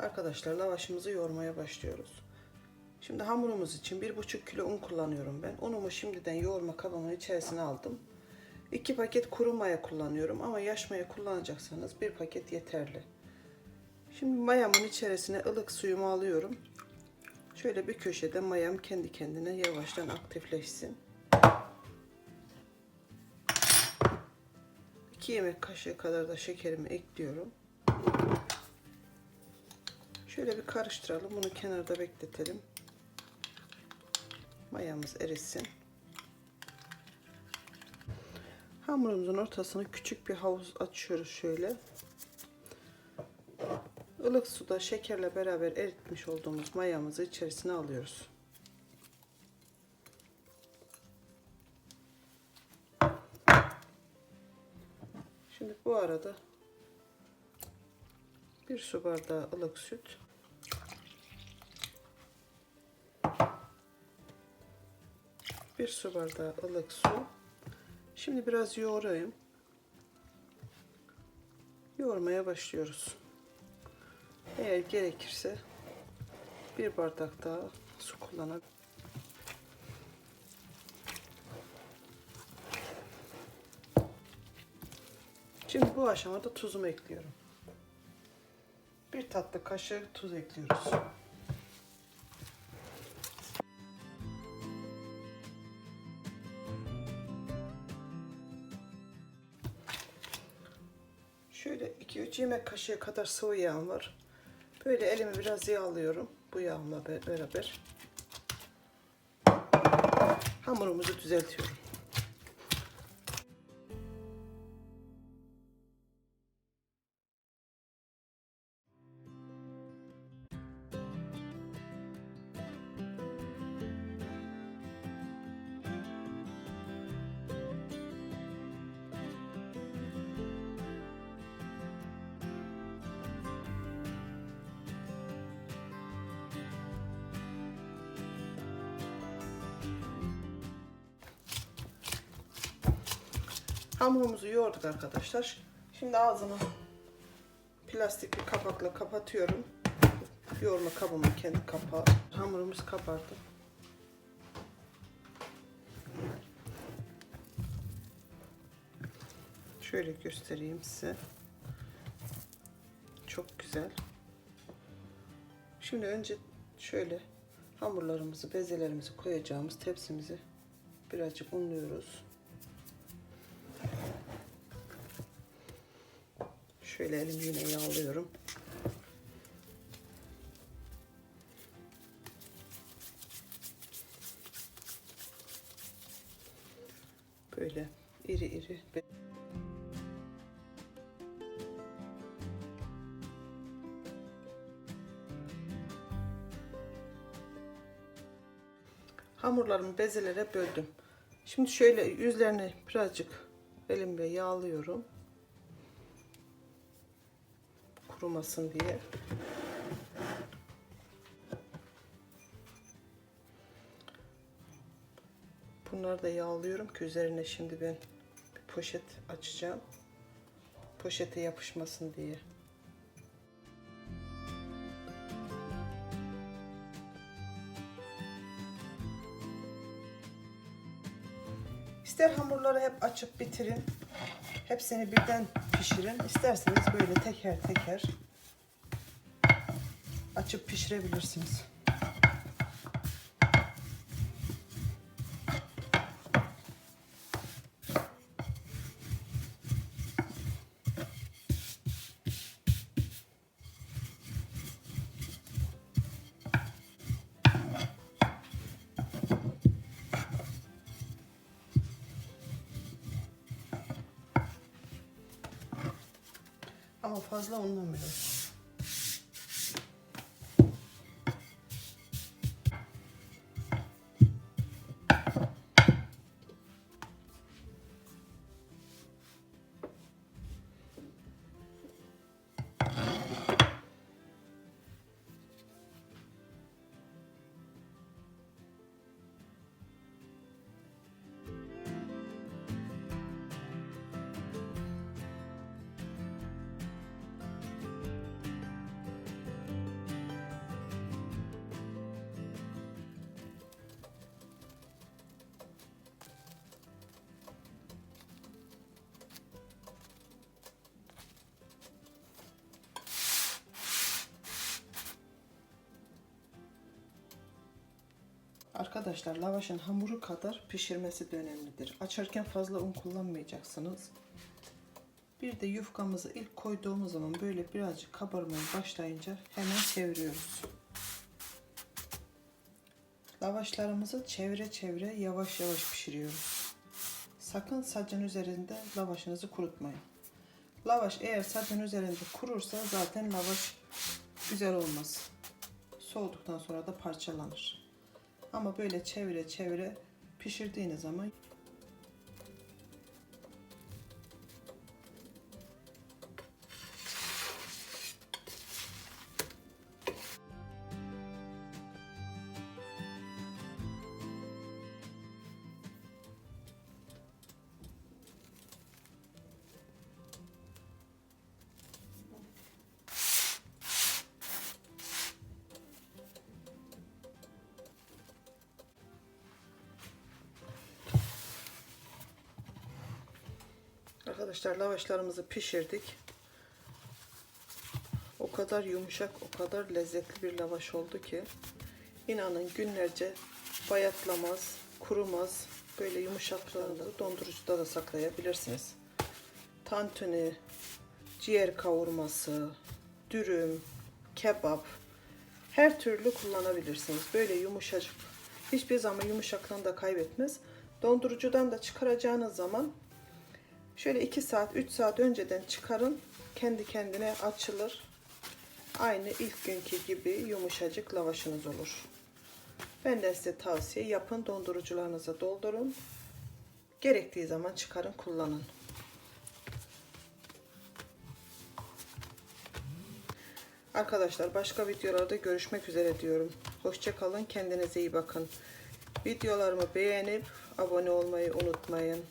Arkadaşlar lavaşımızı yoğurmaya başlıyoruz. Şimdi hamurumuz için 1,5 kilo un kullanıyorum ben. Unumu şimdiden yoğurma kabımın içerisine aldım. 2 paket kuru maya kullanıyorum ama yaş maya kullanacaksanız bir paket yeterli. Şimdi mayamın içerisine ılık suyumu alıyorum. Şöyle bir köşede mayam kendi kendine yavaştan aktifleşsin. 2 yemek kaşığı kadar da şekerimi ekliyorum. Şöyle bir karıştıralım. Bunu kenarda bekletelim. Mayamız erisin. Hamurumuzun ortasına küçük bir havuz açıyoruz şöyle. Ilık suda şekerle beraber eritmiş olduğumuz mayamızı içerisine alıyoruz. Şimdi bu arada bir su bardağı ılık süt. Bir su bardağı ılık su. Şimdi biraz yoğurayım. Yoğurmaya başlıyoruz. Eğer gerekirse bir bardak daha su kullanabilirim. Şimdi bu aşamada tuzumu ekliyorum. Bir tatlı kaşığı tuz ekliyoruz. Şöyle 2-3 yemek kaşığı kadar sıvı yağım var. Böyle elimi biraz yağlıyorum bu yağımla be- beraber. Hamurumuzu düzeltiyorum. Hamurumuzu yoğurduk arkadaşlar. Şimdi ağzını plastik bir kapakla kapatıyorum. Yoğurma kabımın kendi kapağı. Hamurumuz kabardı. Şöyle göstereyim size. Çok güzel. Şimdi önce şöyle hamurlarımızı, bezelerimizi koyacağımız tepsimizi birazcık unluyoruz. Şöyle elimi yine yağlıyorum. Böyle iri iri. Hamurlarımı bezelere böldüm. Şimdi şöyle yüzlerini birazcık elimle yağlıyorum. Kurumasın diye. Bunları da yağlıyorum ki üzerine şimdi ben bir poşet açacağım. Poşete yapışmasın diye. İster hamurları hep açıp bitirin. Hepsini birden pişirin. İsterseniz böyle teker teker açıp pişirebilirsiniz. Ama fazla unlamıyorum. Arkadaşlar lavaşın hamuru kadar pişirmesi de önemlidir. Açarken fazla un kullanmayacaksınız. Bir de yufkamızı ilk koyduğumuz zaman böyle birazcık kabarmaya başlayınca hemen çeviriyoruz. Lavaşlarımızı çevre çevre yavaş yavaş pişiriyoruz. Sakın sacın üzerinde lavaşınızı kurutmayın. Lavaş eğer sacın üzerinde kurursa zaten lavaş güzel olmaz. Soğuduktan sonra da parçalanır. Ama böyle çevire çevire pişirdiğiniz zaman Arkadaşlar lavaşlarımızı pişirdik. O kadar yumuşak, o kadar lezzetli bir lavaş oldu ki inanın günlerce bayatlamaz, kurumaz. Böyle yumuşaklığını dondurucuda da saklayabilirsiniz. Tantuni, ciğer kavurması, dürüm, kebap her türlü kullanabilirsiniz. Böyle yumuşacık. Hiçbir zaman yumuşaklığını da kaybetmez. Dondurucudan da çıkaracağınız zaman Şöyle 2 saat 3 saat önceden çıkarın. Kendi kendine açılır. Aynı ilk günkü gibi yumuşacık lavaşınız olur. Ben de size tavsiye yapın dondurucularınıza doldurun. Gerektiği zaman çıkarın kullanın. Arkadaşlar başka videolarda görüşmek üzere diyorum. Hoşçakalın kendinize iyi bakın. Videolarımı beğenip abone olmayı unutmayın.